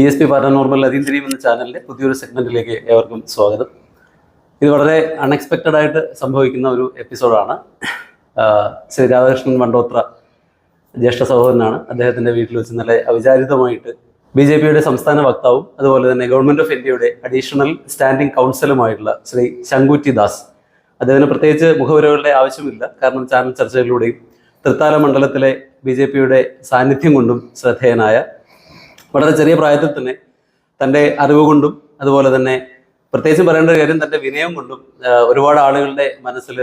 E S P paranormal അതീന്ദ്രിയം എന്ന ചാനലിന്റെ പുതിയൊരു സെഗ്മെന്റിലേക്ക് ഏവർക്കും സ്വാഗതം. ഇത് വളരെ അൺഎക്സ്പെക്റ്റഡ് ആയിട്ട് സംഭവിക്കുന്ന ഒരു എപ്പിസോഡാണ്. ശ്രീ രാധാകൃഷ്ണൻ മണ്ടോത്ര ജ്യേഷ്ഠ സഹോദരനാണ്. അദ്ദേഹത്തിന്റെ വീട്ടിൽ വെച്ച് നല്ല അവിചാരിതമായിട്ട് ബി ജെ പിയുടെ സംസ്ഥാന വക്താവും അതുപോലെ തന്നെ ഗവൺമെന്റ് ഓഫ് ഇന്ത്യയുടെ അഡീഷണൽ സ്റ്റാൻഡിംഗ് കൗൺസിലുമായിട്ടുള്ള ശ്രീ ശങ്കുറ്റി ദാസ്. അദ്ദേഹത്തിന് പ്രത്യേകിച്ച് മുഖവുരകളുടെ ആവശ്യമില്ല. കാരണം ചാനൽ ചർച്ചകളിലൂടെയും തൃത്താല മണ്ഡലത്തിലെ ബി ജെ പിയുടെ സാന്നിധ്യം കൊണ്ടും ശ്രദ്ധേയനായ വളരെ ചെറിയ പ്രായത്തിൽ തന്നെ തന്റെ അറിവ് കൊണ്ടും അതുപോലെ തന്നെ പ്രത്യേകിച്ചും പറയേണ്ട ഒരു കാര്യം തന്റെ വിനയം കൊണ്ടും ഒരുപാട് ആളുകളുടെ മനസ്സിൽ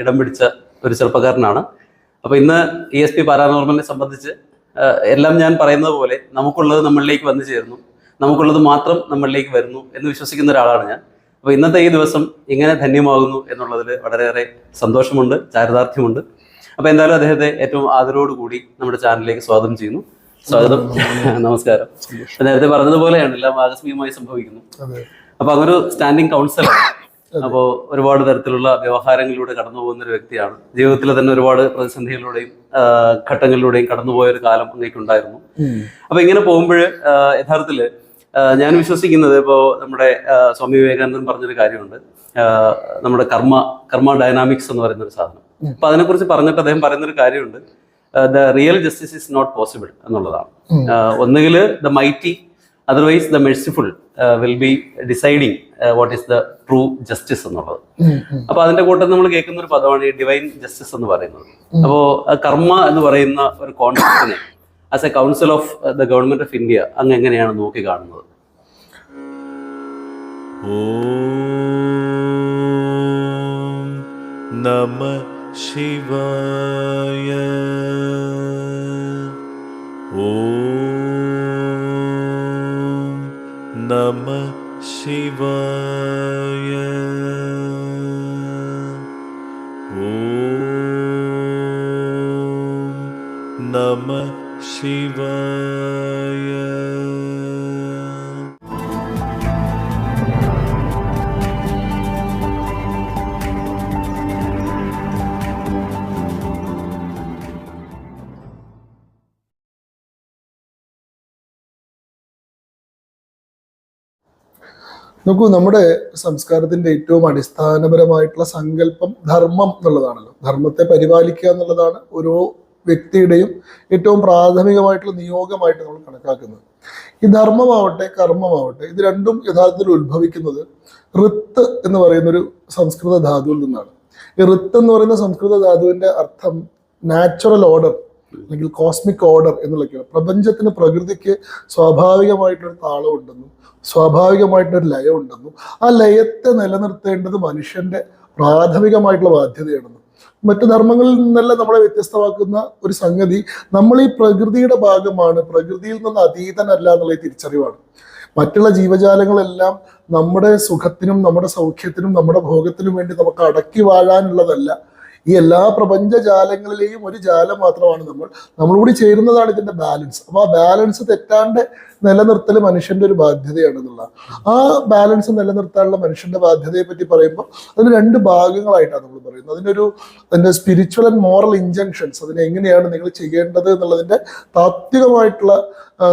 ഇടം പിടിച്ച ഒരു ചെറുപ്പക്കാരനാണ്. അപ്പോൾ ഇന്ന് ഇ എസ് പി പാരാനോർമലിനെ സംബന്ധിച്ച് എല്ലാം ഞാൻ പറയുന്നത് പോലെ നമുക്കുള്ളത് നമ്മളിലേക്ക് വന്നു ചേരുന്നു. നമുക്കുള്ളത് മാത്രം നമ്മളിലേക്ക് വരുന്നു എന്ന് വിശ്വസിക്കുന്ന ഒരാളാണ് ഞാൻ. അപ്പോൾ ഇന്നത്തെ ഈ ദിവസം ഇങ്ങനെ ധന്യമാകുന്നു എന്നുള്ളതിൽ വളരെയേറെ സന്തോഷമുണ്ട് ചാരിതാർത്ഥ്യമുണ്ട്. അപ്പോൾ എന്തായാലും അദ്ദേഹത്തെ ഏറ്റവും ആദരവോടുകൂടി നമ്മുടെ ചാനലിലേക്ക് സ്വാഗതം ചെയ്യുന്നു. സ്വാഗതം. നമസ്കാരം. നേരത്തെ പറഞ്ഞതുപോലെയാണ് എല്ലാം ആകസ്മികമായി സംഭവിക്കുന്നു അപ്പൊ അങ്ങൊരു സ്റ്റാൻഡിങ് കൗൺസിലാണ് അപ്പോൾ ഒരുപാട് തരത്തിലുള്ള വ്യവഹാരങ്ങളിലൂടെ കടന്നു പോകുന്ന ഒരു വ്യക്തിയാണ്. ജീവിതത്തിലെ തന്നെ ഒരുപാട് പ്രതിസന്ധികളിലൂടെയും ഘട്ടങ്ങളിലൂടെയും കടന്നുപോയ ഒരു കാലം അങ്ങേക്കുണ്ടായിരുന്നു. അപ്പൊ ഇങ്ങനെ പോകുമ്പോൾ യഥാർത്ഥത്തിൽ ഞാൻ വിശ്വസിക്കുന്നത് ഇപ്പോ നമ്മുടെ സ്വാമി വിവേകാനന്ദൻ പറഞ്ഞൊരു കാര്യമുണ്ട്. നമ്മുടെ കർമ്മ കർമ്മ ഡയനാമിക്സ് എന്ന് പറയുന്ന ഒരു സാധനം. അപ്പൊ അതിനെക്കുറിച്ച് പറഞ്ഞിട്ട് അദ്ദേഹം പറയുന്നൊരു കാര്യമുണ്ട്. The real justice is not possible എന്നുള്ളതാണ്. Uh, ഒന്നുകിൽ the mighty otherwise the merciful will be deciding what is the true justice എന്നുള്ളത്. അപ്പൊ അതിന്റെ കൂട്ടത്തിൽ നമ്മൾ കേൾക്കുന്ന ഒരു പദമാണ് ഈ ഡിവൈൻ ജസ്റ്റിസ് എന്ന് പറയുന്നത്. അപ്പോൾ കർമ്മ എന്ന് പറയുന്ന ഒരു കോൺസെപ്റ്റിനെ as a council of the government of India അങ്ങ് എങ്ങനെയാണ് നോക്കി കാണുന്നത്? നമ शिवाय। ॐ नमः शिवाय। ॐ नमः शिवाय നോക്കൂ നമ്മുടെ സംസ്കാരത്തിന്റെ ഏറ്റവും അടിസ്ഥാനപരമായിട്ടുള്ള സങ്കല്പം ധർമ്മം എന്നുള്ളതാണല്ലോ. ധർമ്മത്തെ പരിപാലിക്കുക എന്നുള്ളതാണ് ഓരോ വ്യക്തിയുടെയും ഏറ്റവും പ്രാഥമികമായിട്ടുള്ള നിയോഗമായിട്ട് നമ്മൾ കണക്കാക്കുന്നത്. ഈ ധർമ്മമാവട്ടെ കർമ്മമാവട്ടെ ഇത് രണ്ടും യഥാർത്ഥത്തിൽ ഉത്ഭവിക്കുന്നത് ഋത്ത് എന്ന് പറയുന്ന ഒരു സംസ്കൃത ധാതുവിൽ നിന്നാണ്. ഈ ഋത്ത് എന്ന് പറയുന്ന സംസ്കൃത ധാതുവിന്റെ അർത്ഥം നാച്ചുറൽ ഓർഡർ അല്ലെങ്കിൽ കോസ്മിക് ഓർഡർ എന്നുള്ളതൊക്കെയാണ്. പ്രപഞ്ചത്തിന് പ്രകൃതിക്ക് സ്വാഭാവികമായിട്ടൊരു താളം ഉണ്ടെന്നും സ്വാഭാവികമായിട്ടൊരു ലയം ഉണ്ടെന്നും ആ ലയത്തെ നിലനിർത്തേണ്ടത് മനുഷ്യന്റെ പ്രാഥമികമായിട്ടുള്ള ബാധ്യതയാണെന്നും. മറ്റു ധർമ്മങ്ങളിൽ നിന്നെല്ലാം നമ്മളെ വ്യത്യസ്തമാക്കുന്ന ഒരു സംഗതി നമ്മൾ ഈ പ്രകൃതിയുടെ ഭാഗമാണ് പ്രകൃതിയിൽ നിന്ന് അതീതനല്ല എന്നുള്ള തിരിച്ചറിവാണ്. മറ്റുള്ള ജീവജാലങ്ങളെല്ലാം നമ്മുടെ സുഖത്തിനും നമ്മുടെ സൗഖ്യത്തിനും നമ്മുടെ ഭോഗത്തിനും വേണ്ടി നമുക്ക് അടക്കി വാഴാനുള്ളതല്ല ഈ എല്ലാ പ്രപഞ്ച ജാലങ്ങളിലെയും ഒരു ജാലം മാത്രമാണ് നമ്മൾ. നമ്മളൂടി ചേരുന്നതാണ് ഇതിന്റെ ബാലൻസ് അപ്പോൾ ആ ബാലൻസ് തെറ്റാണ്ട് നിലനിർത്തൽ മനുഷ്യന്റെ ഒരു ബാധ്യതയാണെന്നുള്ള. ആ ബാലൻസ് നിലനിർത്താനുള്ള മനുഷ്യന്റെ ബാധ്യതയെ പറ്റി പറയുമ്പോൾ അതിന് രണ്ട് ഭാഗങ്ങളായിട്ടാണ് നമ്മൾ പറയുന്നത്. അതിനൊരു അതിന്റെ സ്പിരിച്വൽ ആൻഡ് മോറൽ ഇഞ്ചക്ഷൻസ് അതിനെ എങ്ങനെയാണ് നിങ്ങൾ ചെയ്യേണ്ടത് എന്നുള്ളതിന്റെ താത്വികമായിട്ടുള്ള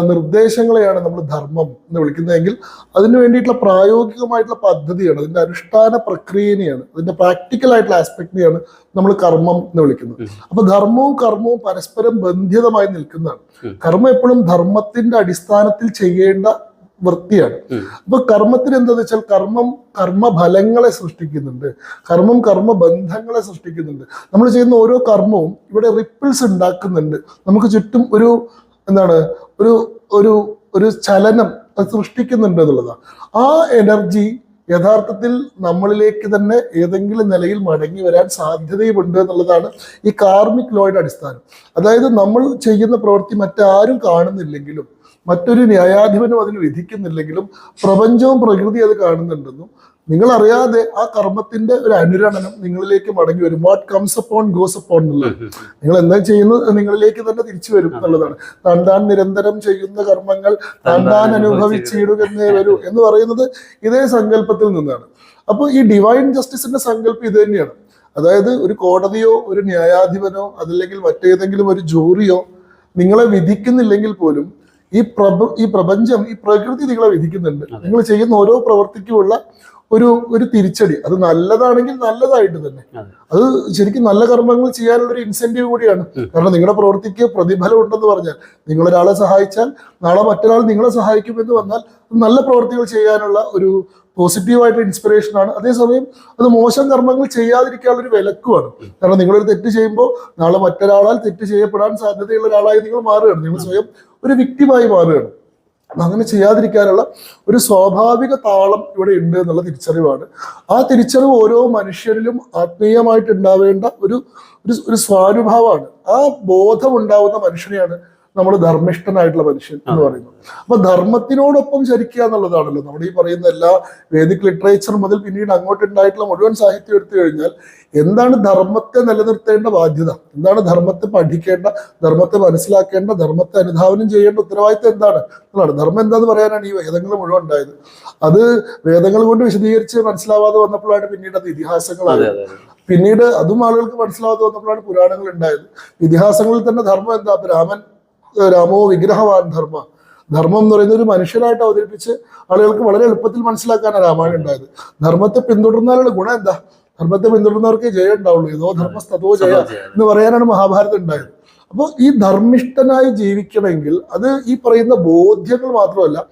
നിർദ്ദേശങ്ങളെയാണ് നമ്മൾ ധർമ്മം എന്ന് വിളിക്കുന്നതെങ്കിൽ അതിന് വേണ്ടിയിട്ടുള്ള പ്രായോഗികമായിട്ടുള്ള പദ്ധതിയാണ് അതിന്റെ അനുഷ്ഠാന പ്രക്രിയനെയാണ് അതിന്റെ പ്രാക്ടിക്കൽ ആയിട്ടുള്ള ആസ്പെക്ടിനെയാണ് നമ്മൾ കർമ്മം എന്ന് വിളിക്കുന്നത്. അപ്പൊ ധർമ്മവും കർമ്മവും പരസ്പരം ബന്ധിതമായി നിൽക്കുന്നതാണ്. കർമ്മം എപ്പോഴും ധർമ്മത്തിന്റെ അടിസ്ഥാനത്തിൽ ചെയ്യേണ്ട വൃത്തിയാണ്. അപ്പൊ കർമ്മത്തിന് എന്താന്ന് വെച്ചാൽ കർമ്മം കർമ്മഫലങ്ങളെ സൃഷ്ടിക്കുന്നുണ്ട്. കർമ്മം കർമ്മ ബന്ധങ്ങളെ സൃഷ്ടിക്കുന്നുണ്ട്. നമ്മൾ ചെയ്യുന്ന ഓരോ കർമ്മവും ഇവിടെ റിപ്പിൾസ് ഉണ്ടാക്കുന്നുണ്ട്. നമുക്ക് ചുറ്റും ഒരു എന്താണ് ഒരു ഒരു ഒരു ചലനം അത് സൃഷ്ടിക്കുന്നുണ്ട് എന്നുള്ളതാണ്. ആ എനർജി യഥാർത്ഥത്തിൽ നമ്മളിലേക്ക് തന്നെ ഏതെങ്കിലും നിലയിൽ മടങ്ങി വരാൻ സാധ്യതയുമുണ്ട് എന്നുള്ളതാണ് ഈ കാർമിക് ലോയുടെ അടിസ്ഥാനം. അതായത് നമ്മൾ ചെയ്യുന്ന പ്രവൃത്തി മറ്റാരും കാണുന്നില്ലെങ്കിലും മറ്റൊരു ന്യായാധിപനും അതിന് വിധിക്കുന്നില്ലെങ്കിലും പ്രപഞ്ചവും പ്രകൃതി അത് കാണുന്നുണ്ടെന്നും നിങ്ങൾ അറിയാതെ ആ കർമ്മത്തിന്റെ ഒരു അനുരണനം നിങ്ങളിലേക്ക് മടങ്ങി വരും. What comes upon goes upon എന്നുള്ളത്. നിങ്ങൾ എന്താ ചെയ്യുന്നത്? നിങ്ങളിലേക്ക് തന്നെ തിരിച്ചു വരും എന്നുള്ളതാണ്. താൻ താൻ നിരന്തരം ചെയ്യുന്ന കർമ്മങ്ങൾ താൻ താൻ അനുഭവിച്ചിടുകന്നേ വരൂ എന്ന് പറയുന്നത് ഇതേ സങ്കല്പത്തിൽ നിന്നാണ്. അപ്പോൾ ഈ ഡിവൈൻ ജസ്റ്റിസിന്റെ സങ്കല്പം ഇത് തന്നെയാണ്. അതായത് ഒരു കോടതിയോ ഒരു ന്യായാധിപനോ അതല്ലെങ്കിൽ മറ്റേതെങ്കിലും ഒരു ജൂറിയോ നിങ്ങളെ വിധിക്കുന്നില്ലെങ്കിൽ പോലും ഈ പ്രപ ഈ പ്രപഞ്ചം ഈ പ്രകൃതി നിങ്ങളെ വിധിക്കുന്നുണ്ട്. നിങ്ങൾ ചെയ്യുന്ന ഓരോ പ്രവൃത്തിക്കുമുള്ള ഒരു ഒരു തിരിച്ചടി. അത് നല്ലതാണെങ്കിൽ നല്ലതായിട്ട് തന്നെ. അത്. ശരിക്കും നല്ല കർമ്മങ്ങൾ ചെയ്യാനുള്ള ഒരു ഇൻസെന്റീവ് കൂടിയാണ് കാരണം നിങ്ങളുടെ പ്രവൃത്തിക്ക് പ്രതിഫലം ഉണ്ടെന്ന് പറഞ്ഞാൽ നിങ്ങൾ ഒരാളെ സഹായിച്ചാൽ നാളെ മറ്റൊരാൾ നിങ്ങളെ സഹായിക്കുമെന്ന് വന്നാൽ നല്ല പ്രവൃത്തികൾ ചെയ്യാനുള്ള ഒരു പോസിറ്റീവായിട്ട് ഇൻസ്പിറേഷൻ ആണ്. അതേസമയം അത് മോശം കർമ്മങ്ങൾ ചെയ്യാതിരിക്കാനുള്ള ഒരു വിലക്കുമാണ്. കാരണം നിങ്ങളൊരു തെറ്റ് ചെയ്യുമ്പോൾ നാളെ മറ്റൊരാളാൽ തെറ്റ് ചെയ്യപ്പെടാൻ സാധ്യതയുള്ള ഒരാളായി നിങ്ങൾ മാറുകയാണ്. നിങ്ങൾ സ്വയം ഒരു വ്യക്തിമായി മാറുകയാണ്. അങ്ങനെ ചെയ്യാതിരിക്കാനുള്ള ഒരു സ്വാഭാവിക താളം ഇവിടെ ഉണ്ട് എന്നുള്ള തിരിച്ചറിവാണ്. ആ തിരിച്ചറിവ് ഓരോ മനുഷ്യരിലും ആത്മീയമായിട്ട് ഉണ്ടാവേണ്ട ഒരു ഒരു സ്വാനുഭാവമാണ്. ആ ബോധം ഉണ്ടാവുന്ന മനുഷ്യനെയാണ് നമ്മൾ ധർമ്മിഷ്ഠനായിട്ടുള്ള മനുഷ്യൻ എന്ന് പറയുന്നത്. അപ്പൊ ധർമ്മത്തിനോടൊപ്പം ചരിക്കുക എന്നുള്ളതാണല്ലോ. നമ്മുടെ ഈ പറയുന്ന എല്ലാ വേദിക് ലിറ്ററേച്ചർ മുതൽ പിന്നീട് അങ്ങോട്ട് ഉണ്ടായിട്ടുള്ള മുഴുവൻ സാഹിത്യം എടുത്തു കഴിഞ്ഞാൽ എന്താണ് ധർമ്മത്തെ നിലനിർത്തേണ്ട ബാധ്യത? എന്താണ് ധർമ്മത്തെ പഠിക്കേണ്ട ധർമ്മത്തെ മനസ്സിലാക്കേണ്ട ധർമ്മത്തെ അനുധാവനം ചെയ്യേണ്ട ഉത്തരവാദിത്തം എന്താണ്? എന്നുള്ളതാണ് ധർമ്മം എന്താന്ന് പറയാനാണ് ഈ വേദങ്ങൾ മുഴുവൻ ഉണ്ടായത്. അത് വേദങ്ങൾ കൊണ്ട് വിശദീകരിച്ച് മനസ്സിലാവാതെ വന്നപ്പോഴാണ് പിന്നീട് അത് ഇതിഹാസങ്ങളായത്. പിന്നീട് അതും ആളുകൾക്ക് മനസ്സിലാവാതെ വന്നപ്പോഴാണ് പുരാണങ്ങൾ ഉണ്ടായത്. ഇതിഹാസങ്ങളിൽ തന്നെ ധർമ്മം എന്താ? രാമൻ രാമോ വിഗ്രഹവാൻ ധർമ്മ. ധർമ്മം എന്ന് പറയുന്ന ഒരു മനുഷ്യനായിട്ട് അവതരിപ്പിച്ച് ആളുകൾക്ക് വളരെ എളുപ്പത്തിൽ മനസ്സിലാക്കാനാണ് രാമായണം ഉണ്ടായത്. ധർമ്മത്തെ പിന്തുടർന്നാലുള്ള ഗുണം എന്താ? ധർമ്മത്തെ പിന്തുടർന്നവർക്ക് ജയം ഉണ്ടാവുള്ളൂ. ഏതോ ധർമ്മസ്തോ ജയ. എന്ന് പറയാനാണ് മഹാഭാരതം ഉണ്ടായത്. അപ്പോൾ ഈ ധർമ്മിഷ്ഠനായി ജീവിക്കണമെങ്കിൽ അത് ഈ പറയുന്ന ബോധ്യങ്ങൾ മാത്രമല്ല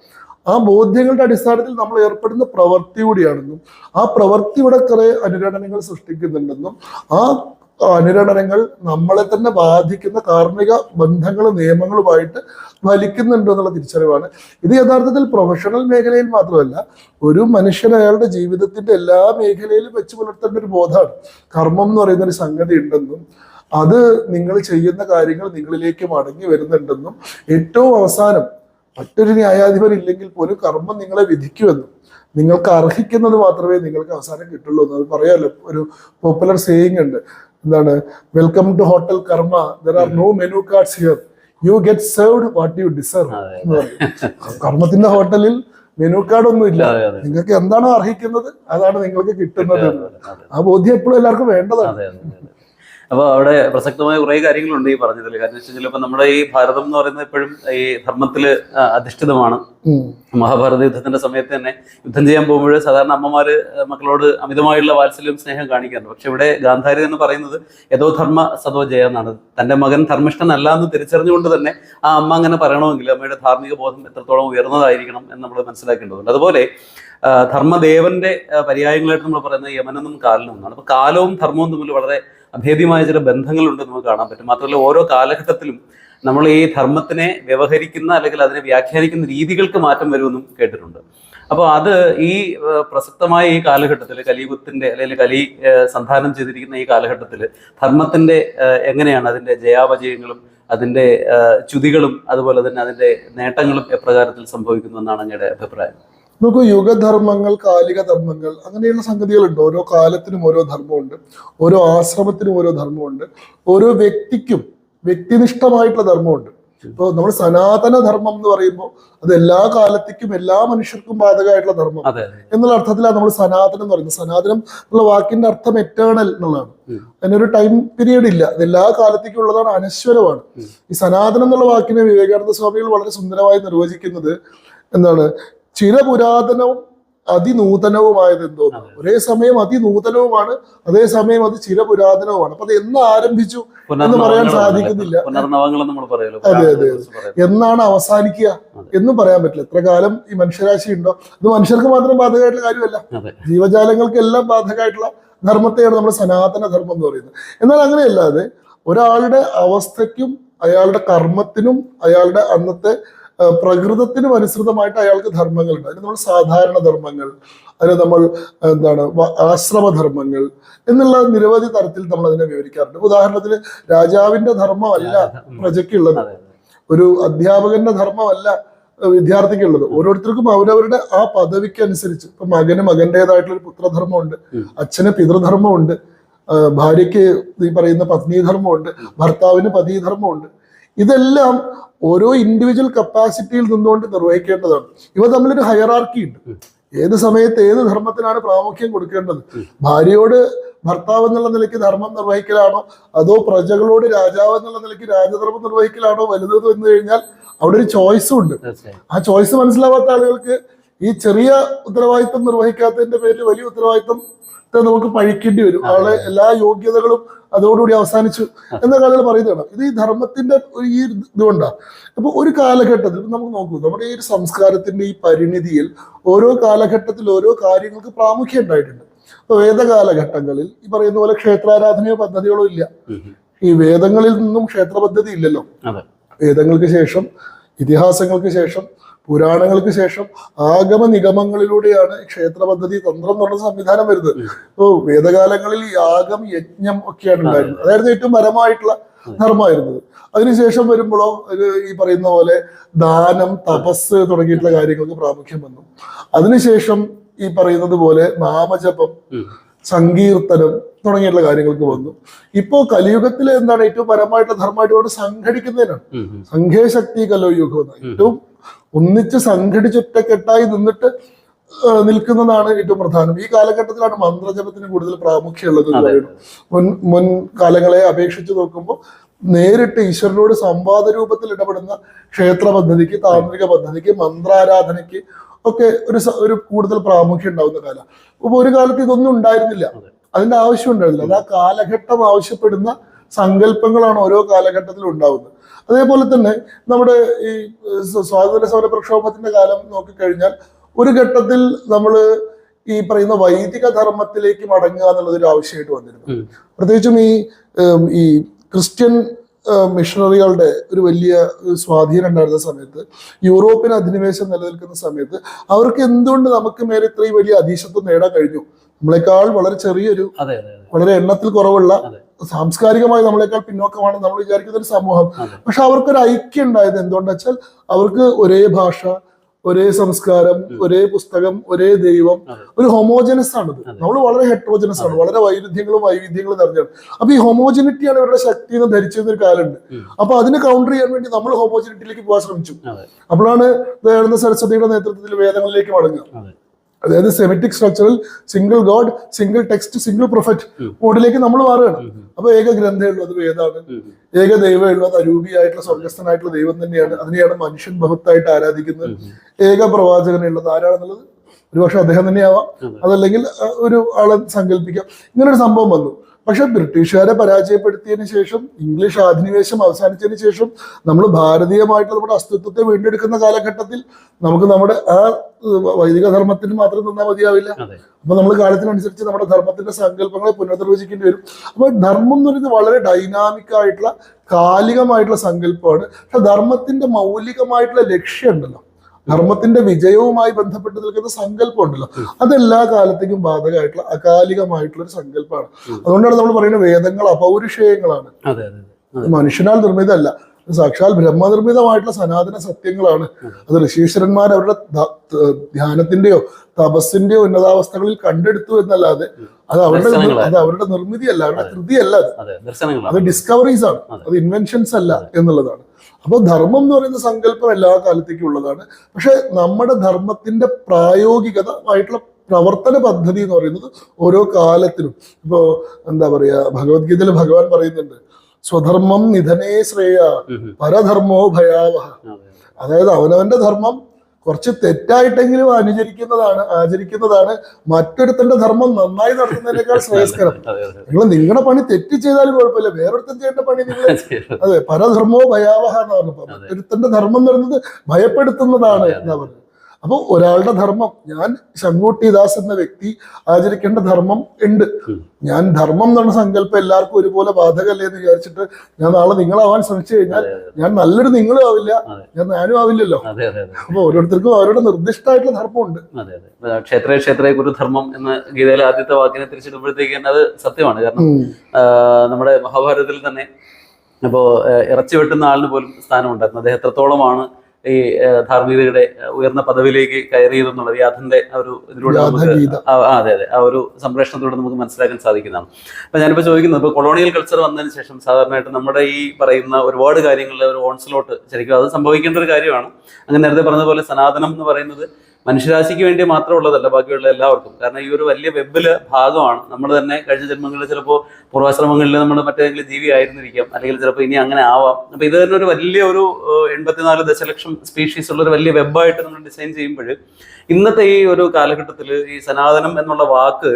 ആ ബോധ്യങ്ങളുടെ അടിസ്ഥാനത്തിൽ നമ്മൾ ഏർപ്പെടുന്ന പ്രവൃത്തി കൂടിയാണെന്നും ആ പ്രവൃത്തിയുടെ കുറെ അനുരണനങ്ങൾ സൃഷ്ടിക്കുന്നുണ്ടെന്നും ആ അനുരണനങ്ങൾ നമ്മളെ തന്നെ ബാധിക്കുന്ന കാർമ്മിക ബന്ധങ്ങളും നിയമങ്ങളുമായിട്ട് വലിക്കുന്നുണ്ട് എന്നുള്ള തിരിച്ചറിവാണ്. ഇത് യഥാർത്ഥത്തിൽ പ്രൊഫഷണൽ മേഖലയിൽ മാത്രമല്ല ഒരു മനുഷ്യൻ അയാളുടെ ജീവിതത്തിന്റെ എല്ലാ മേഖലയിലും വെച്ച് പുലർത്തേണ്ട ഒരു ബോധമാണ്. കർമ്മം എന്ന് പറയുന്ന ഒരു സംഗതി ഉണ്ടെന്നും അത് നിങ്ങൾ ചെയ്യുന്ന കാര്യങ്ങൾ നിങ്ങളിലേക്ക് മടങ്ങി വരുന്നുണ്ടെന്നും ഏറ്റവും അവസാനം മറ്റൊരു ന്യായാധിപൻ ഇല്ലെങ്കിൽ പോലും കർമ്മം നിങ്ങളെ വിധിക്കുമെന്നും നിങ്ങൾക്ക് അർഹിക്കുന്നത് മാത്രമേ നിങ്ങൾക്ക് അവസാനം കിട്ടുള്ളൂ എന്ന് പറയാമല്ലോ ഒരു പോപ്പുലർ സേയിങ് ഉണ്ട്. എന്താണ്? Welcome to hotel Karma there are no menu cards here you get served what you deserve. കർമ്മത്തിന്റെ ഹോട്ടലിൽ മെനു കാർഡ് ഒന്നും ഇല്ല. നിങ്ങൾക്ക് എന്താണോ അർഹിക്കുന്നത് അതാണ് നിങ്ങൾക്ക് കിട്ടുന്നത് ആ ബോധ്യം എപ്പോഴും എല്ലാവർക്കും വേണ്ടതാണ്. അതെ അതെ അതെ. അപ്പൊ അവിടെ പ്രസക്തമായ കുറേ കാര്യങ്ങളുണ്ട് ഈ പറഞ്ഞതിൽ കാരണം വെച്ച് കഴിഞ്ഞാൽ ഇപ്പൊ നമ്മുടെ ഈ ഭാരതം എന്ന് പറയുന്നത് എപ്പോഴും ഈ ധർമ്മത്തിൽ അധിഷ്ഠിതമാണ്. മഹാഭാരത യുദ്ധത്തിന്റെ സമയത്ത് തന്നെ യുദ്ധം ചെയ്യാൻ പോകുമ്പോൾ സാധാരണ അമ്മമാര് മക്കളോട് അമിതമായുള്ള വാത്സല്യം സ്നേഹം കാണിക്കാറുണ്ട്. പക്ഷെ ഇവിടെ ഗാന്ധാരി എന്ന് പറയുന്നത് യഥോ ധർമ്മ സതോ ജയ എന്നാണ്. തന്റെ മകൻ ധർമ്മിഷ്ഠനല്ല എന്ന് തിരിച്ചറിഞ്ഞുകൊണ്ട് തന്നെ ആ അമ്മ അങ്ങനെ പറയണമെങ്കിൽ അമ്മയുടെ ധാർമ്മിക ബോധം എത്രത്തോളം ഉയർന്നതായിരിക്കണം എന്ന് നമ്മൾ മനസ്സിലാക്കേണ്ടതുണ്ട്. അതുപോലെ ധർമ്മദേവന്റെ പര്യായങ്ങളായിട്ട് നമ്മൾ പറയുന്നത് യമനെന്നും കാലനും എന്നാണ് അപ്പൊ കാലവും ധർമ്മവും തമ്മിൽ വളരെ അഭേദ്യമായ ചില ബന്ധങ്ങളുണ്ട് നമുക്ക് കാണാൻ പറ്റും. മാത്രമല്ല ഓരോ കാലഘട്ടത്തിലും നമ്മൾ ഈ ധർമ്മത്തിനെ വ്യവഹരിക്കുന്ന അല്ലെങ്കിൽ അതിനെ വ്യാഖ്യാനിക്കുന്ന രീതികൾക്ക് മാറ്റം വരുമെന്നും കേട്ടിട്ടുണ്ട്. അപ്പോൾ അത് ഈ പ്രസക്തമായ ഈ കാലഘട്ടത്തിൽ കലിയുഗത്തിന്റെ അല്ലെങ്കിൽ കലി സന്ധാനം ചെയ്തിരിക്കുന്ന ഈ കാലഘട്ടത്തിൽ ധർമ്മത്തിന്റെ എങ്ങനെയാണ് അതിന്റെ ജയാപജയങ്ങളും അതിന്റെ ചുതികളും അതുപോലെ തന്നെ അതിന്റെ നേട്ടങ്ങളും എപ്രകാരത്തിൽ സംഭവിക്കുന്നു എന്നാണ് അങ്ങയുടെ അഭിപ്രായം? നമുക്ക് യുഗധർമ്മങ്ങൾ കാലിക ധർമ്മങ്ങൾ അങ്ങനെയുള്ള സംഗതികളുണ്ട്. ഓരോ കാലത്തിനും ഓരോ ധർമ്മമുണ്ട്. ഓരോ ആശ്രമത്തിനും ഓരോ ധർമ്മമുണ്ട്. ഓരോ വ്യക്തിക്കും വ്യക്തിനിഷ്ഠമായിട്ടുള്ള ധർമ്മമുണ്ട്. ഇപ്പോൾ നമ്മൾ സനാതന ധർമ്മം എന്ന് പറയുമ്പോൾ അത് എല്ലാ കാലത്തേക്കും എല്ലാ മനുഷ്യർക്കും ബാധകമായിട്ടുള്ള ധർമ്മം. എന്നുള്ള അർത്ഥത്തിലാണ് നമ്മൾ സനാതനം എന്ന് പറയുന്നത്. സനാതനം എന്നുള്ള വാക്കിന്റെ അർത്ഥം എറ്റേണൽ എന്നുള്ളതാണ്. അതിനൊരു ടൈം പീരീഡ് ഇല്ല. അത് എല്ലാ കാലത്തേക്കും ഉള്ളതാണ് അനശ്വരമാണ്. ഈ സനാതനം എന്നുള്ള വാക്കിനെ വിവേകാനന്ദ സ്വാമികൾ വളരെ സുന്ദരമായി നിർവചിക്കുന്നത് എന്താണ്? ചിരപുരാതനവും അതിനൂതനവുമായത് എന്തോന്ന് ഒരേ സമയം അതിനൂതനവുമാണ് അതേസമയം അത് ചിരപുരാതനവുമാണ്. അപ്പൊ അത് എന്ന് ആരംഭിച്ചു എന്ന് പറയാൻ സാധിക്കുന്നില്ല. അതെ, അതെ, എന്നാണ് അവസാനിക്കുക എന്നും പറയാൻ പറ്റില്ല. എത്ര കാലം ഈ മനുഷ്യരാശി ഉണ്ടോ? അത് മനുഷ്യർക്ക് മാത്രം ബാധകമായിട്ടുള്ള കാര്യമല്ല. ജീവജാലങ്ങൾക്ക് ജീവജാലങ്ങൾക്കെല്ലാം ബാധകമായിട്ടുള്ള ധർമ്മത്തെയാണ് നമ്മൾ സനാതന ധർമ്മം എന്ന് പറയുന്നത്. എന്നാൽ അങ്ങനെയല്ലാതെ ഒരാളുടെ അവസ്ഥയ്ക്കും അയാളുടെ കർമ്മത്തിനും അയാളുടെ അന്നത്തെ പ്രകൃതത്തിനും അനുസൃതമായിട്ട് അയാൾക്ക് ധർമ്മങ്ങളുണ്ട്. അതിന് നമ്മൾ സാധാരണ ധർമ്മങ്ങൾ അതിന് നമ്മൾ എന്താണ് ആശ്രമധർമ്മങ്ങൾ എന്നുള്ള നിരവധി തരത്തിൽ നമ്മൾ അതിനെ വിവരിക്കാറുണ്ട്. ഉദാഹരണത്തിന് രാജാവിന്റെ ധർമ്മമല്ല പ്രജയ്ക്കുള്ളത്. ഉള്ളത് ഒരു അധ്യാപകന്റെ ധർമ്മമല്ല വിദ്യാർത്ഥിക്കുള്ളത്. ഓരോരുത്തർക്കും അവരവരുടെ ആ പദവിക്ക് അനുസരിച്ച് ഇപ്പൊ മകന് മകന്റേതായിട്ടുള്ള ഒരു പുത്രധർമ്മമുണ്ട്. അച്ഛന് പിതൃധർമ്മമുണ്ട് ഭാര്യയ്ക്ക് ഈ പറയുന്ന പത്നീധർമ്മമുണ്ട് ഭർത്താവിന് പതീധർമ്മമുണ്ട്. ഇതെല്ലാം ഓരോ ഇൻഡിവിജ്വൽ കപ്പാസിറ്റിയിൽ നിന്നുകൊണ്ട് നിർവഹിക്കേണ്ടതാണ് ഇവ തമ്മിലൊരു ഹയറാർക്കി ഉണ്ട്. ഏത് സമയത്ത് ഏത് ധർമ്മത്തിനാണ് പ്രാമുഖ്യം കൊടുക്കേണ്ടത്? ഭാര്യയോട് ഭർത്താവ് എന്നുള്ള നിലയ്ക്ക് ധർമ്മം നിർവഹിക്കലാണോ? അതോ പ്രജകളോട് രാജാവ് എന്നുള്ള നിലയ്ക്ക് രാജധർമ്മം നിർവഹിക്കലാണോ വലുത് എന്ന് കഴിഞ്ഞാൽ അവിടെ ഒരു ചോയ്സും ഉണ്ട്. ആ ചോയ്സ് മനസ്സിലാവാത്ത ആളുകൾക്ക് ഈ ചെറിയ ഉത്തരവാദിത്വം നിർവഹിക്കാത്തതിന്റെ പേരിൽ വലിയ ഉത്തരവാദിത്വം നമുക്ക് പഴിക്കേണ്ടി വരും. ആളെ എല്ലാ യോഗ്യതകളും അതോടുകൂടി അവസാനിച്ചു എന്ന കാര്യങ്ങൾ പറയുന്നതാണ്. ഇത് ഈ ധർമ്മത്തിന്റെ ഒരു ഈ ഇതുകൊണ്ടാണ് അപ്പൊ ഒരു കാലഘട്ടത്തിൽ നമുക്ക് നോക്കൂ നമ്മുടെ ഈ ഒരു സംസ്കാരത്തിന്റെ ഈ പരിണിതിയിൽ ഓരോ കാലഘട്ടത്തിൽ ഓരോ കാര്യങ്ങൾക്ക് പ്രാമുഖ്യം ഉണ്ടായിട്ടുണ്ട്. അപ്പൊ വേദകാലഘട്ടങ്ങളിൽ ഈ പറയുന്ന പോലെ ക്ഷേത്രാരാധനയോ പദ്ധതികളോ ഇല്ല. ഈ വേദങ്ങളിൽ നിന്നും ക്ഷേത്ര പദ്ധതി ഇല്ലല്ലോ. വേദങ്ങൾക്ക് ശേഷം ഇതിഹാസങ്ങൾക്ക് ശേഷം പുരാണങ്ങൾക്ക് ശേഷം ആഗമ നിഗമങ്ങളിലൂടെയാണ് ക്ഷേത്ര പദ്ധതി തന്ത്രം എന്ന് പറഞ്ഞ സംവിധാനം വരുന്നത്. ഓ വേദകാലങ്ങളിൽ യാഗം യജ്ഞം ഒക്കെയാണ് ഉണ്ടായിരുന്നത്. അതായിരുന്നു ഏറ്റവും പരമായിട്ടുള്ള ധർമ്മമായിരുന്നത് അതിനുശേഷം വരുമ്പോഴോ ഈ പറയുന്ന പോലെ ദാനം തപസ് തുടങ്ങിയിട്ടുള്ള കാര്യങ്ങൾക്ക് പ്രാമുഖ്യം വന്നു. അതിനുശേഷം ഈ പറയുന്നത് പോലെ നാമജപം. സങ്കീർത്തനം തുടങ്ങിയിട്ടുള്ള കാര്യങ്ങൾക്ക് വന്നു. ഇപ്പോ കലിയുഗത്തിൽ എന്താണ് ഏറ്റവും പരമായിട്ടുള്ള ധർമ്മമായിട്ട് കൊണ്ട് സംഘടിക്കുന്നതിനാണ്. സംഘേശക്തി കലോ യുഗം ഏറ്റവും ഒന്നിച്ച് സംഘടിച്ച് ഒറ്റക്കെട്ടായി നിന്നിട്ട് നിൽക്കുന്നതാണ് ഏറ്റവും പ്രധാനം. ഈ കാലഘട്ടത്തിലാണ് മന്ത്രജപത്തിന് കൂടുതൽ പ്രാമുഖ്യമുള്ളത് മുൻ മുൻ കാലങ്ങളെ അപേക്ഷിച്ച് നോക്കുമ്പോൾ നേരിട്ട് ഈശ്വരനോട് സംവാദ രൂപത്തിൽ ഇടപെടുന്ന ക്ഷേത്ര പദ്ധതിക്ക് താന്ത്രിക പദ്ധതിക്ക് മന്ത്രാരാധനയ്ക്ക് ഒക്കെ ഒരു ഒരു കൂടുതൽ പ്രാമുഖ്യം ഉണ്ടാവുന്ന കാലം. അപ്പൊ ഒരു കാലത്ത് ഇതൊന്നും ഉണ്ടായിരുന്നില്ല. അതെ. അതിന്റെ ആവശ്യം ഉണ്ടായിരുന്നില്ല. അത് ആ കാലഘട്ടം ആവശ്യപ്പെടുന്ന സങ്കല്പങ്ങളാണ് ഓരോ കാലഘട്ടത്തിലും ഉണ്ടാവുന്നത്. അതേപോലെ തന്നെ നമ്മുടെ ഈ സ്വ- സ്വാതന്ത്ര്യ സമര പ്രക്ഷോഭത്തിന്റെ കാലം നോക്കിക്കഴിഞ്ഞാൽ ഒരു ഘട്ടത്തിൽ നമ്മൾ ഈ പറയുന്ന വൈദിക ധർമ്മത്തിലേക്ക് മടങ്ങുക എന്നുള്ളത് ഒരു ആവശ്യമായിട്ട് വന്നിരുന്നു. പ്രത്യേകിച്ചും ഈ ഈ ക്രിസ്ത്യൻ മിഷണറികളുടെ ഒരു വലിയ സ്വാധീനം ഉണ്ടായിരുന്ന സമയത്ത് യൂറോപ്യൻ അധിനിവേശം നിലനിൽക്കുന്ന സമയത്ത് അവർക്ക് എന്തുകൊണ്ട് നമുക്ക് മേലെ ഇത്രയും വലിയ അധീശത്വം നേടാൻ കഴിഞ്ഞു നമ്മളെക്കാൾ വളരെ ചെറിയൊരു വളരെ എണ്ണത്തിൽ കുറവുള്ള. സാംസ്കാരികമായി നമ്മളെക്കാൾ പിന്നോക്കമാണ് നമ്മൾ വിചാരിക്കുന്ന ഒരു സമൂഹം. പക്ഷെ അവർക്കൊരു ഐക്യം ഉണ്ടായത് എന്തുകൊണ്ടാ വെച്ചാൽ അവർക്ക് ഒരേ ഭാഷ ഒരേ സംസ്കാരം ഒരേ പുസ്തകം ഒരേ ദൈവം ഒരു ഹോമോജനസ് ആണ് നമ്മൾ വളരെ ഹെട്രോജനസ് ആണ്. വളരെ വൈരുദ്ധ്യങ്ങളും വൈവിധ്യങ്ങളും നിറഞ്ഞാണ് അപ്പൊ ഈ ഹോമോജനിറ്റിയാണ് ഇവരുടെ ശക്തി എന്ന് ധരിച്ചിരുന്ന ഒരു കാലുണ്ട്. അപ്പൊ അതിന് കൗണ്ടർ ചെയ്യാൻ വേണ്ടി നമ്മൾ ഹോമോജനിറ്റിയിലേക്ക് പോകാൻ ശ്രമിച്ചു. അപ്പോഴാണ് ദയാനന്ദ സരസ്വതിയുടെ നേതൃത്വത്തിൽ വേദങ്ങളിലേക്ക് മടങ്ങുക. അതായത് സെമിറ്റിക് സ്ട്രക്ചറിൽ single god single text single prophet. മോഡിലേക്ക് നമ്മൾ മാറുകയാണ്. അപ്പൊ ഏക ഗ്രന്ഥമേ ഉള്ളൂ അത് വേദാണ്. ഏക ദൈവമേ ഉള്ളൂ അത് അരൂപിയായിട്ടുള്ള സ്വർഗസ്ഥനായിട്ടുള്ള ദൈവം തന്നെയാണ് അതിനെയാണ് മനുഷ്യൻ ബഹുത്തായിട്ട് ആരാധിക്കുന്നത്. ഏക പ്രവാചകനെ ഉള്ളത് ആരാണെന്നുള്ളത് ഒരുപക്ഷെ അദ്ദേഹം തന്നെയാവാം അതെ. അതല്ലെങ്കിൽ ഒരു ആളെ സങ്കല്പിക്കാം ഇങ്ങനൊരു സംഭവം വന്നു പക്ഷെ ബ്രിട്ടീഷുകാരെ പരാജയപ്പെടുത്തിയതിന് ശേഷം ഇംഗ്ലീഷ് അധിനിവേശം അവസാനിച്ചതിന് ശേഷം നമ്മൾ ഭാരതീയമായിട്ടുള്ള നമ്മുടെ അസ്തിത്വത്തെ വീണ്ടെടുക്കുന്ന കാലഘട്ടത്തിൽ നമുക്ക് നമ്മുടെ ആ വൈദിക ധർമ്മത്തിന് മാത്രം നിന്നാൽ മതിയാവില്ല. അപ്പൊ നമ്മൾ കാലത്തിനനുസരിച്ച് നമ്മുടെ ധർമ്മത്തിന്റെ സങ്കല്പങ്ങളെ പുനർനിർവചിക്കേണ്ടി വരും. അപ്പൊ ധർമ്മം എന്ന് പറയുന്നത് വളരെ ഡൈനാമിക് ആയിട്ടുള്ള കാലികമായിട്ടുള്ള സങ്കല്പമാണ്. പക്ഷെ ധർമ്മത്തിന്റെ മൗലികമായിട്ടുള്ള ലക്ഷ്യം ധർമ്മത്തിന്റെ വിജയവുമായി ബന്ധപ്പെട്ട് നിൽക്കുന്ന സങ്കല്പം ഉണ്ടല്ലോ അതെല്ലാ കാലത്തേക്കും ബാധകമായിട്ടുള്ള അകാലികമായിട്ടുള്ള ഒരു സങ്കല്പമാണ് അതുകൊണ്ടാണ് നമ്മൾ പറയുന്നത് വേദങ്ങൾ അപൗരുഷേയങ്ങളാണ്. മനുഷ്യനാൽ നിർമ്മിതമല്ല. സാക്ഷാൽ ബ്രഹ്മനിർമ്മിതമായിട്ടുള്ള സനാതന സത്യങ്ങളാണ്. അത് ഋഷീശ്വരന്മാർ അവരുടെ ധ്യാനത്തിന്റെയോ തപസ്സിന്റെയോ ഉന്നതാവസ്ഥകളിൽ കണ്ടെടുത്തു എന്നല്ലാതെ അത് അവരുടെ അത് അവരുടെ നിർമ്മിതിയല്ല അവരുടെ കൃതിയല്ല അതെ. അത് ഡിസ്കവറീസ് ആണ്. അത്. ഇൻവെൻഷൻസ് അല്ല എന്നുള്ളതാണ്. അപ്പോൾ ധർമ്മം എന്ന് പറയുന്ന സങ്കല്പം എല്ലാ കാലത്തേക്കും ഉള്ളതാണ്. പക്ഷെ നമ്മുടെ ധർമ്മത്തിന്റെ പ്രായോഗികത ആയിട്ടുള്ള പ്രവർത്തന പദ്ധതി എന്ന് പറയുന്നത് ഓരോ കാലത്തിലും. ഇപ്പോ എന്താ പറയാ ഭഗവത്ഗീതയിൽ ഭഗവാൻ പറയുന്നുണ്ട് സ്വധർമ്മം നിധനേ ശ്രേയ. പരധർമ്മോ ഭയാവഹ. അതായത് അവനവന്റെ ധർമ്മം കുറച്ച് തെറ്റായിട്ടെങ്കിലും അനുചരിക്കുന്നതാണ് ആചരിക്കുന്നതാണ്. മറ്റൊരുത്തന്റെ ധർമ്മം നന്നായി നടത്തുന്നതിനേക്കാൾ ശ്രേയസ്കരം. നിങ്ങൾ നിങ്ങളുടെ പണി തെറ്റ് ചെയ്താലും കുഴപ്പമില്ല. വേറൊരുത്തൻ ചെയ്യേണ്ട പണി നിങ്ങൾ അതെ പരധർമ്മവും പരധർമ്മോ ഭയാവഹ എന്ന് പറഞ്ഞപ്പോ മറ്റൊരുത്തന്റെ ധർമ്മം എന്ന് പറയുന്നത് ഭയപ്പെടുത്തുന്നതാണ് എന്നാ പറയുന്നത് അപ്പോൾ ഒരാളുടെ ധർമ്മം ഞാൻ ശങ്കുട്ടി ദാസ് എന്ന വ്യക്തി ആചരിക്കേണ്ട ധർമ്മം ഉണ്ട്. ഞാൻ ധർമ്മം എന്നുള്ള സങ്കല്പം എല്ലാവർക്കും ഒരുപോലെ ബാധകല്ലേ എന്ന് വിചാരിച്ചിട്ട് ഞാൻ നാളെ നിങ്ങളാവാൻ ശ്രമിച്ചു കഴിഞ്ഞാൽ ഞാൻ നല്ലൊരു നിങ്ങളും ആവില്ല ഞാൻ ഞാനും ആവില്ലല്ലോ. അപ്പൊ ഓരോരുത്തർക്കും അവരുടെ നിർദ്ദിഷ്ടമായിട്ടുള്ള ധർമ്മം അതെ ക്ഷേത്രേ ക്ഷേത്രേ ഗുരുധർമ്മം എന്ന ഗീതയിലെ ആദ്യത്തെ വാക്കിനെ തിരിച്ചിടുമ്പോഴത്തേക്ക് തന്നെ അത് സത്യമാണ്. കാരണം നമ്മുടെ മഹാഭാരതത്തിൽ തന്നെ അപ്പോൾ ഇറച്ചി വെട്ടുന്ന ആളിന് പോലും സ്ഥാനമുണ്ടായിരുന്നു. അദ്ദേഹം എത്രത്തോളമാണ് ഈ ധാർമ്മികതയുടെ ഉയർന്ന പദവിയിലേക്ക് കയറിയതെന്നുള്ളത് യാഥന്റെ ആ ഒരു ഇതിലൂടെ നമുക്ക് അതെ അതെ. ആ ഒരു സംപ്രേഷണത്തിലൂടെ നമുക്ക് മനസ്സിലാക്കാൻ സാധിക്കുന്നതാണ്. അപ്പൊ ഞാനിപ്പോൾ ചോദിക്കുന്നത് ഇപ്പോൾ കൊളോണിയൽ കൾച്ചർ വന്നതിന് ശേഷം സാധാരണയായിട്ട് നമ്മുടെ ഈ പറയുന്ന ഒരുപാട് കാര്യങ്ങളിൽ ഒരു ഓൺസ്ലോട്ട് ശരിക്കും അത് സംഭവിക്കേണ്ട ഒരു കാര്യമാണ്. അങ്ങനെ നേരത്തെ പറഞ്ഞതുപോലെ സനാതനം എന്ന് പറയുന്നത് മനുഷ്യരാശിക്ക് വേണ്ടി മാത്രമുള്ളതല്ല ബാക്കിയുള്ള എല്ലാവർക്കും. കാരണം ഈ ഒരു വലിയ വെബിൽ ഭാഗമാണ്. നമ്മൾ തന്നെ കഴിഞ്ഞ ജന്മങ്ങളിൽ ചിലപ്പോൾ പൂർവാശ്രമങ്ങളിൽ നമ്മൾ മറ്റേതെങ്കിലും ജീവി ആയിരുന്നിരിക്കാം. അല്ലെങ്കിൽ ചിലപ്പോൾ ഇനി അങ്ങനെ ആവാം. അപ്പൊ ഇത് തന്നെ ഒരു വലിയ ഒരു എൺപത്തിനാല് ദശലക്ഷം സ്പീഷീസ് ഉള്ള ഒരു വലിയ വെബായിട്ട് നമ്മൾ ഡിസൈൻ ചെയ്യുമ്പോൾ ഇന്നത്തെ ഈ ഒരു കാലഘട്ടത്തിൽ ഈ സനാതനം എന്നുള്ള വാക്ക്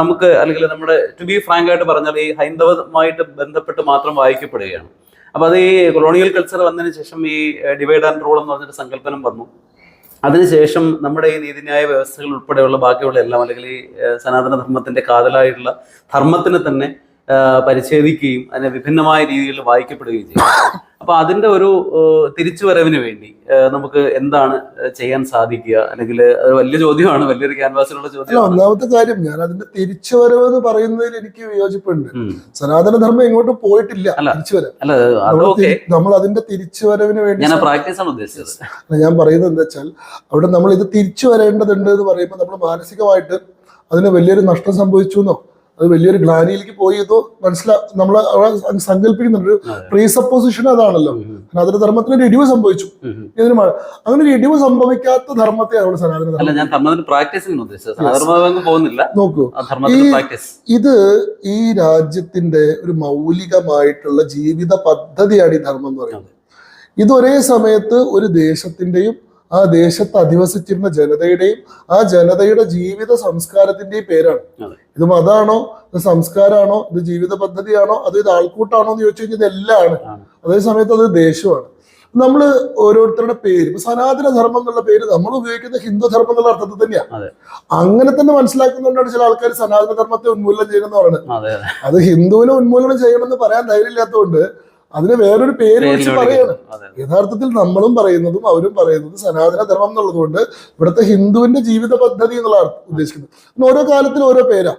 നമുക്ക് അല്ലെങ്കിൽ നമ്മുടെ ടു ബി ഫ്രാങ്ക് ആയിട്ട് പറഞ്ഞാൽ ഈ ഹൈന്ദവമായിട്ട് ബന്ധപ്പെട്ട് മാത്രം വായിക്കപ്പെടുകയാണ്. അപ്പൊ അത് ഈ കൊളോണിയൽ കൾച്ചർ വന്നതിന് ശേഷം ഈ ഡിവൈഡ് ആൻഡ് റൂൾ എന്ന് പറഞ്ഞിട്ട് സങ്കല്പനം വന്നു. അതിനുശേഷം നമ്മുടെ ഈ നീതിന്യായ വ്യവസ്ഥകൾ ഉൾപ്പെടെയുള്ള ബാക്കിയുള്ള എല്ലാം അല്ലെങ്കിൽ ഈ സനാതന ധർമ്മത്തിന്റെ കാതലായിട്ടുള്ള ധർമ്മത്തിനെ തന്നെ പരിച്ഛേദിക്കുകയും അതിനെ വിഭിന്നമായ രീതിയിൽ വായിക്കപ്പെടുകയും ചെയ്യും. അപ്പൊ അതിന്റെ ഒരു തിരിച്ചുവരവിന് വേണ്ടി നമുക്ക് എന്താണ് ചെയ്യാൻ സാധിക്കുക? അല്ലെങ്കിൽ അത് വലിയ ചോദ്യമാണ് വലിയൊരു ക്യാൻവാസിലുള്ള ചോദ്യം ഒന്നാമത്തെ കാര്യം ഞാൻ അതിന്റെ തിരിച്ചുവരവ് എന്ന് പറയുന്നതിൽ എനിക്ക് വിയോജിപ്പുണ്ട്. സനാതനധർമ്മം എങ്ങോട്ട് പോയിട്ടില്ല നമ്മൾ അതിന്റെ തിരിച്ചുവരവിന് വേണ്ടി ഞാൻ പ്രാക്ടീസ് ആണ് ഉദ്ദേശിച്ചത്. ഞാൻ പറയുന്നത് എന്താ വെച്ചാൽ അവിടെ നമ്മൾ ഇത് തിരിച്ചു വരേണ്ടതുണ്ട് എന്ന് പറയുമ്പോൾ നമ്മൾ മാനസികമായിട്ട് അതിന് വലിയൊരു നഷ്ടം സംഭവിച്ചു എന്നോ അത് വലിയൊരു ഗ്ലാനിയിലേക്ക് പോയി ഇതോ മനസ്സിലാ നമ്മൾ സങ്കല്പിക്കുന്നുണ്ട്. പ്രീസപ്പോസിഷൻ അതാണല്ലോ. സനാതന ധർമ്മത്തിന് ഒരു ഇടിവ് സംഭവിച്ചു. അങ്ങനെ ഒരു ഇടിവ് സംഭവിക്കാത്ത ധർമ്മത്തെ അവിടെ സനാതന ധർമ്മം. നോക്കൂ. ഇത് ഈ രാജ്യത്തിന്റെ ഒരു മൗലികമായിട്ടുള്ള ജീവിത പദ്ധതിയാണ് ഈ ധർമ്മം എന്ന് പറയുന്നത്. ഇത് ഒരേ സമയത്ത് ഒരു ദേശത്തിന്റെയും ആ ദേശത്ത് അധിവസിച്ചിരുന്ന ജനതയുടെയും ആ ജനതയുടെ ജീവിത സംസ്കാരത്തിന്റെയും പേരാണ്. ഇത് മതമാണോ ഇത് സംസ്കാരമാണോ? ഇത് ജീവിത പദ്ധതിയാണോ? അതോ ഇത് ആൾക്കൂട്ടാണോ എന്ന് ചോദിച്ചു കഴിഞ്ഞാൽ ഇതെല്ലാം ആണ് ആണ്. അതേ സമയത്ത് അത് ദേശമാണ്. നമ്മൾ ഓരോരുത്തരുടെ പേര് ഇപ്പൊ സനാതന ധർമ്മം എന്നുള്ള പേര് നമ്മൾ ഉപയോഗിക്കുന്ന ഹിന്ദു ധർമ്മം എന്നുള്ള അർത്ഥത്തിൽ തന്നെയാണ്. അങ്ങനെ തന്നെ മനസ്സിലാക്കുന്നതുകൊണ്ടാണ് ചില ആൾക്കാർ സനാതന ധർമ്മത്തെ ഉന്മൂലനം ചെയ്യണമെന്ന് പറയുന്നത്. അത് ഹിന്ദുവിനെ ഉന്മൂലനം ചെയ്യണമെന്ന് പറയാൻ ധൈര്യമില്ലാത്തതുകൊണ്ട് അതിന് വേറൊരു പേര് വിളിക്കുന്നു. പറയാണ് യഥാർത്ഥത്തിൽ നമ്മളും പറയുന്നതും അവരും പറയുന്നതും സനാതന ധർമ്മം എന്നുള്ളതുകൊണ്ട് ഇവിടുത്തെ ഹിന്ദുവിന്റെ ജീവിത പദ്ധതി എന്നുള്ള ഉദ്ദേശിക്കുന്നത്. ഓരോ കാലത്തിൽ ഓരോ പേരാ.